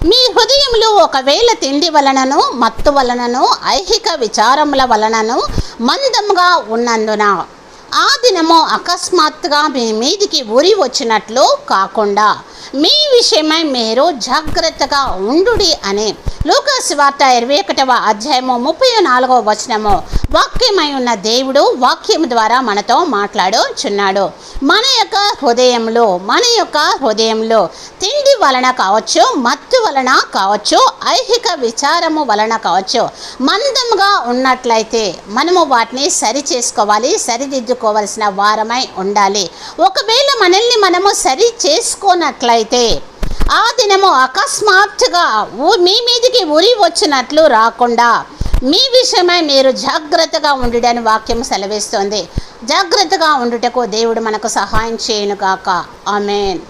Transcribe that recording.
మీ హృదయంలో ఒకవేళ తిండి వలనను మత్తు వలనను ఐహిక విచారముల వలనను మందంగా ఉన్నందున ఆ దినము అకస్మాత్తుగా మీ మీదికి ఉరి వచ్చినట్లు కాకుండా మీ విషయమై మీరు జాగ్రత్తగా ఉండుడి అని లూకాసు వార్త ఇరవై ఒకటవ అధ్యాయము ముప్పై నాలుగవ వచనము. వాక్యమై ఉన్న దేవుడు వాక్యం ద్వారా మనతో మాట్లాడుచున్నాడు. మన యొక్క హృదయంలో మన యొక్క హృదయంలో తిండి వలన కావచ్చు మత్తు వలన కావచ్చు ఐహిక విచారము వలన కావచ్చు మందంగా ఉన్నట్లయితే మనము వాటిని సరి చేసుకోవాలి సరిదిద్దుకోవలసిన వారమై ఉండాలి. ఒకవేళ మనల్ని మనము సరి చేసుకోనట్లయితే ఆ దినము అకస్మాత్తుగా మీ మీదికి ఉరి వచ్చినట్లు రాకుండా మీ విషయమై మీరు జాగ్రత్తగా ఉండుడని వాక్యం సెలవిస్తోంది. జాగ్రత్తగా ఉండుటకు దేవుడు మనకు సహాయం చేయనుగాక ఆమెన్.